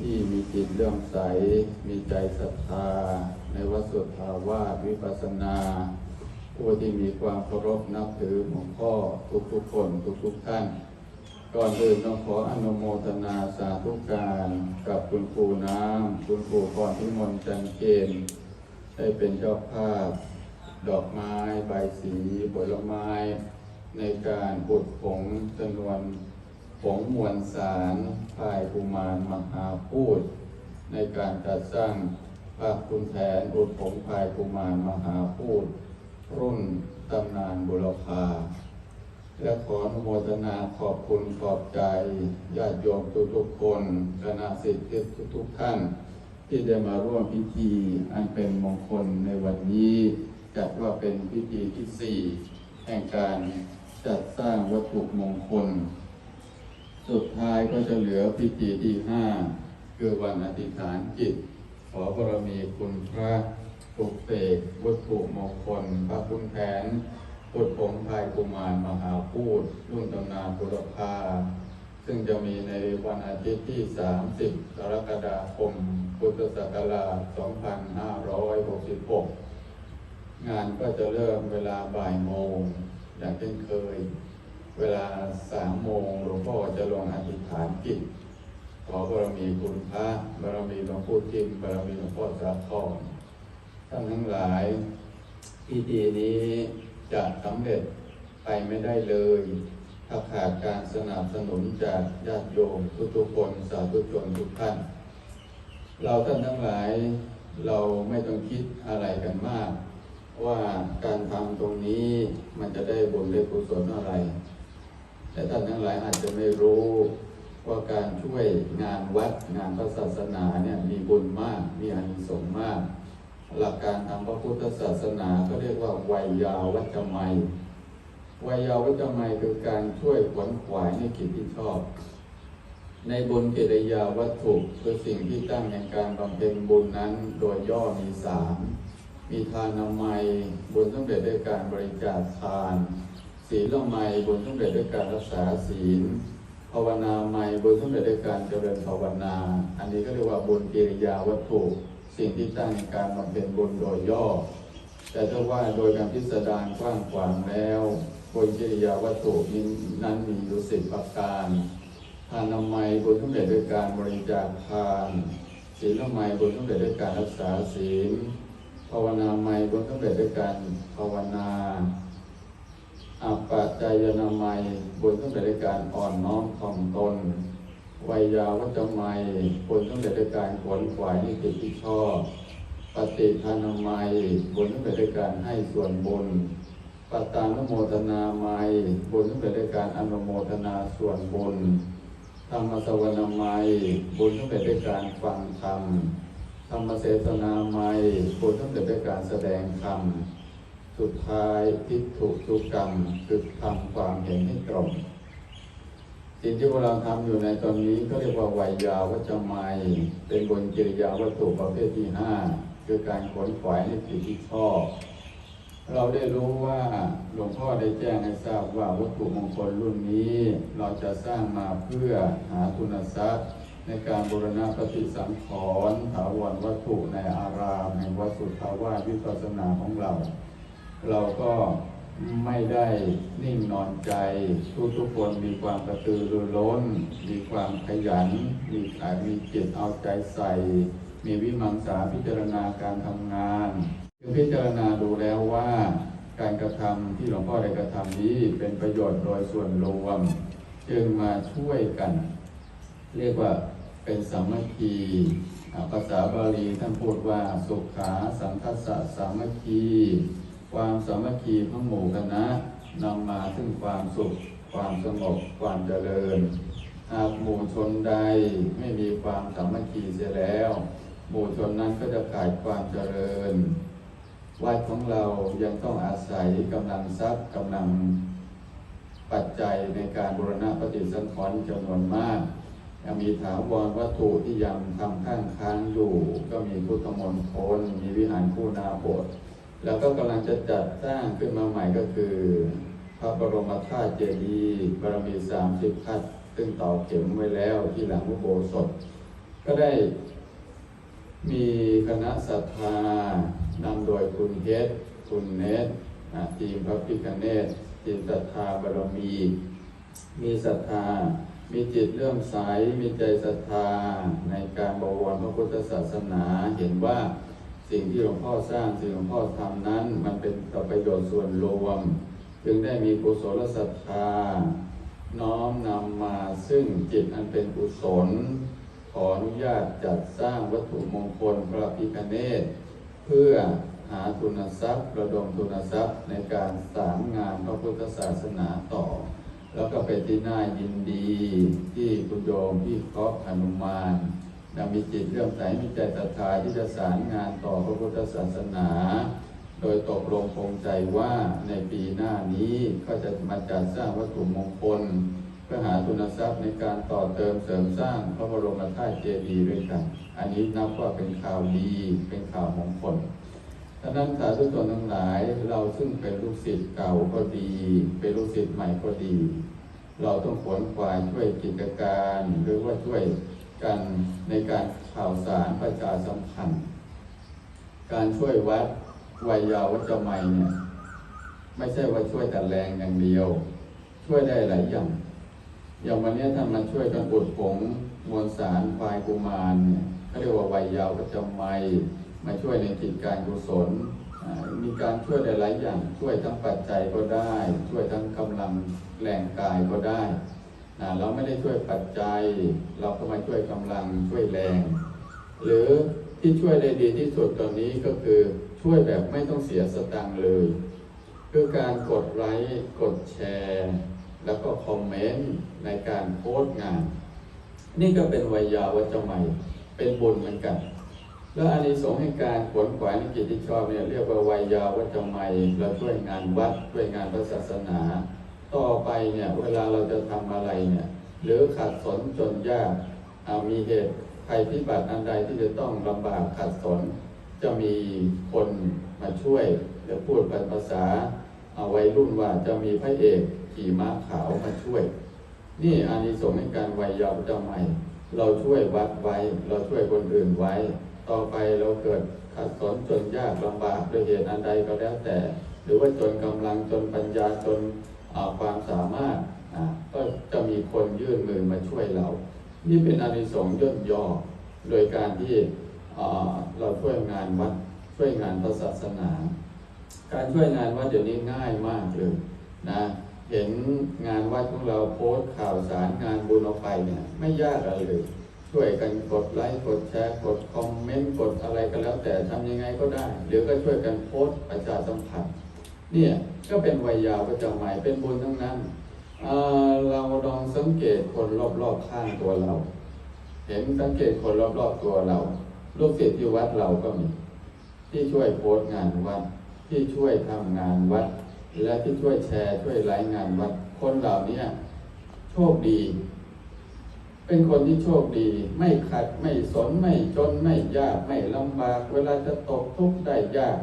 ที่มีจิตเลื่อมใส มีใจศรัทธา ในวัดสุทธาวาสวิปัสนา ผู้ที่มีความเคารพนับถือหลวงพ่อทุกๆคนทุกๆท่าน ก่อนอื่นต้องขออนุโมทนาสาธุการกับคุณครูน้ำ คุณครูพรพิมลจันเกณฑ์ได้เป็นเจ้าภาพ ดอกไม้ใบสีผลไม้ ในการบุดผงจำนวน ผงมวลสารพายกุมารมหาพูด ในการจัดสร้างภาพคุณแผนบุดผงพายกุมารมหาพูด รุ่นตำนานบุรพาและขออนุโมทนาขอบคุณขอบใจญาติโยมทุกๆคนคณะสิทธิ์ทุกๆท่าน ที่ได้มาร่วมพิธีอันเป็นมงคลในวันนี้จัดว่าเป็นพิธีที่สี่แห่งการจัดสร้างวัตถุมงคล สุดท้ายก็จะเหลือพิธีที่ห้าคือวันอธิษฐานจิต ขอบารมีคุณพระปลุกเสกวัตถุมงคล พระคุณแผนพุทธผงพายกุมารมหาพูดรุ่นตำนานบุรพาซึ่งจะมีในวันอาทิตย์ที่ 30 กรกฎาคม พุทธศักราช 2566 งานก็จะเริ่มเวลาบ่ายโมงอย่างเช่นเคย เวลาสามโมงหลวงพ่อจะลงอธิษฐานจิตขอบารมีคุณพระบารมีหลวงพ่อทิมบารมีหลวงพ่อสาทองท่านทั้งหลายพิธีนี้จะสำเร็จไปไม่ได้เลย ถ้าขาดการสนับสนุนจากญาติโยมทุกๆคนสาธุชนทุกท่าน เราท่านทั้งหลายเราไม่ต้องคิดอะไรกันมาก ว่าการทำตรงนี้มันจะได้บุญได้กุศลอะไร แต่ท่านทั้งหลายอาจจะไม่รู้ว่าการช่วยงานวัดงานพระศาสนาเนี่ยมีบุญมากมีอานิสงส์มาก หลักการทางพระพุทธศาสนาก็เรียกว่าวัยยาวัจจไมวัยยาวัจจไมคือการช่วยขวนขวายในกิจที่ชอบ ในบุญกิริยาวัตถุคือสิ่งที่ตั้งในการบำเพ็ญบุญนั้นโดยย่อมีสามมีทานนามัยบุญสำเร็จด้วยการบริจาคทาน ศีลละไมบุญสำเร็จด้วยการรักษาศีลภาวนาไมยบุญสำเร็จด้วยการเจริญภาวนา อันนี้ก็เรียกว่าบุญกิริยาวัตถุ สิ่งที่ตั้งในการบำเพ็ญบุญโดยย่อ แต่ถ้าว่าโดยการพิสดารกว้างขวางแล้ว บุญกิริยาวัตถุนี้นั้นมีอยู่สิบประการทานนามัยบุญสำเร็จด้วยการบริจาคทานศีลละไมบุญสำเร็จด้วยการรักษาศีลภาวนาไมยบุญสำเร็จด้วยการภาวนา อัปัจจายนามัยบุญสำเร็จด้วยการอ่อนน้อมถ่อมตนวัยยาวัจจะไมยบุญสำเร็จด้วยการขวนขวายในกิจที่ชอบปฏิทานามัยบุญสำเร็จด้วยการให้ส่วนบุญปัตตานโมทนาไมยบุญสำเร็จด้วยการอนุโมทนาส่วนบุญธรรมสวนามัยบุญสำเร็จด้วยการฟังธรรมธรรมเสสนาไมยบุญสำเร็จด้วยการแสดงธรรม สุดท้ายทิฏฐุสุกรรมคือทำความเห็นให้ตรง สิ่งที่พวกเราทำอยู่ในตอนนี้ก็เรียกว่าวัยยาวัจจะไมยเป็นบุญกิริยาวัตถุประเภทที่ห้าคือการขนขวายในสิ่งที่ชอบเราได้รู้ว่าหลวงพ่อได้แจ้งให้ทราบว่าวัตถุมงคลรุ่นนี้ เราจะสร้างมาเพื่อหาทุนทรัพย์ในการบูรณะปฏิสังขรณ์ถาวรวัตถุในอารามแห่งวัดสุทธาวาสวิปัสสนาของเรา เราก็ไม่ได้นิ่งนอนใจ ทุกทุกคนมีความกระตือรือร้น มีความขยัน มีอามีจิตเอาใจใส่ มีวิมังสาพิจารณาการทำงานคือพิจารณาดูแล้วว่า การกระทำที่หลวงพ่อได้กระทำนี้เป็นประโยชน์โดยส่วนรวม จึงมาช่วยกัน เรียกว่าเป็นสามัคคีภาษาบาลีท่านพูดว่าสุขาสังคัสสะสามัคคี ความสามัคคีของหมู่คณะนำมาซึ่งความสุข ความสงบ ความเจริญ หากหมู่ชนใดไม่มีความสามัคคีเสียแล้ว หมู่ชนนั้นก็จะขาดความเจริญ วัดของเรายังต้องอาศัยกำลังทรัพย์กำลังปัจจัยในการบูรณะปฏิสังขรณ์จำนวนมากยังมีถาวรวัตถุที่ยังทำข้างค้างอยู่ ก็มีพุทธมณฑลมีวิหารคู่นาโบสถ์ แล้วก็กำลังจะจัดสร้างขึ้นมาใหม่ก็คือ พระบรมธาตุเจดีย์บารมีสามสิบทัศน์ซึ่งต่อเข็มไว้แล้วที่หลังพระโบสถก็ได้มีคณะศรัทธานำโดยคุณเพชรคุณเนตทีมพระพิคเนตทีมศรัทธาบารมี มีศรัทธา มีจิตเลื่อมใส มีใจศรัทธาในการบวรพระพุทธศาสนาเห็นว่า สิ่งที่หลวงพ่อสร้างสิ่งหลวงพ่อทำนั้น มันเป็นต่อประโยชน์ส่วนรวม จึงได้มีกุศลศรัทธา น้อมนำมาซึ่งจิตอันเป็นกุศล ขออนุญาตจัดสร้างวัตถุมงคลพระพิฆเนศเพื่อหาทุนทรัพย์ ระดมทุนทรัพย์ในการสร้างงานพระพุทธศาสนาต่อ แล้วก็เป็นที่น่ายินดีที่คุณโยมพี่เคราะห์อนุมาน นำมีจิตเรื่องใสมีใจศรัทธาที่จะสารงานต่อพระพุทธศาสนา โดยตกลงคงใจว่าในปีหน้านี้ก็จะมาจัดสร้างวัตถุมงคลเพื่อหาทุนทรัพย์ในการต่อเติมเสริมสร้างพระบรมธาตุเจดีย์ด้วยกัน อันนี้นับว่าเป็นข่าวดีเป็นข่าวมงคลดังนั้นสาธุชนทั้งหลายเราซึ่งเป็นลูกศิษย์เก่าก็ดี เป็นลูกศิษย์ใหม่ก็ดี เราต้องขวนขวายช่วยกิจการ หรือว่าช่วย กันในการข่าวสารประชาสัมพันธ์ การช่วยวัดวัยยาวัจไมยเนี่ยไม่ใช่ว่าช่วยแต่แรงอย่างเดียว ช่วยได้หลายอย่าง อย่างวันนี้ท่านมาช่วยกันอุดผงมวลสารควายกุมารเนี่ยเขาเรียกว่าวัยยาวประจำไมยมาช่วยในกิจการกุศลมีการช่วยได้หลายอย่าง ช่วยทั้งปัจจัยก็ได้ ช่วยทั้งกำลังแรงกายก็ได้ เราไม่ได้ช่วยปัจจัย เราก็มาช่วยกำลังช่วยแรง หรือที่ช่วยได้ดีที่สุดตอนนี้ก็คือช่วยแบบไม่ต้องเสียสตังค์เลย คือการกดไลค์กดแชร์ แล้วก็คอมเมนต์ในการโพสต์งาน นี่ก็เป็นวัยยาวัจใหม่เป็นบุญเหมือนกัน แล้วอานิสงส์ให้การขวนขวายในกิจที่ชอบเนี่ยเรียกว่าวัยยาวัจใหม่เราช่วยงานวัดช่วยงานพระศาสนา ต่อไปเนี่ย เวลาเราจะทำอะไรเนี่ย หรือขัดสนจนยากามีเหตุภัยพิบัติอันใดที่จะต้องลำบากขัดสน จะมีคนมาช่วยหรือพูดเป็นภาษาเอาวัยรุ่นว่าจะมีพระเอกขี่ม้าขาวมาช่วย นี่อานิสงส์ในการวัยเยาว์เจ้าใหม่เราช่วยวัดไว้ เราช่วยคนอื่นไว้ ต่อไปเราเกิดขัดสนจนยากลำบากโดยเหตุอันใดก็แล้วแต่ หรือว่าจนกำลังจนปัญญาจน ความสามารถก็จะมีคนยื่นมือมาช่วยเรา นี่เป็นอานิสงส์ย่นย่อโดยการที่เราช่วยงานวัดช่วยงานพระศาสนา การช่วยงานวัดเดี๋ยวนี้ง่ายมากเลยนะเห็นงานวัดของเราโพสต์ข่าวสารงานบุญออกไปเนี่ยไม่ยากอะไรเลยช่วยกันกดไลค์กดแชร์กดคอมเมนต์กดอะไรก็แล้วแต่ทำยังไงก็ได้หรือก็ช่วยกันโพสต์ประชาสัมพันธ์ เนี่ยก็เป็นวัยยาวประจำใหม่เป็นบุญทั้งนั้นเอ่อเราลองสังเกตคนรอบๆข้างตัวเรา เห็นสังเกตคนรอบๆตัวเราลูกศิษย์ที่วัดเราก็มี ที่ช่วยโพสต์งานวัด ที่ช่วยทำงานวัด และที่ช่วยแชร์ช่วยไลฟ์งานวัด คนเหล่านี้โชคดี เป็นคนที่โชคดี ไม่ขัดไม่สนไม่จนไม่ยากไม่ลำบาก เวลาจะตกทุกข์ได้ยาก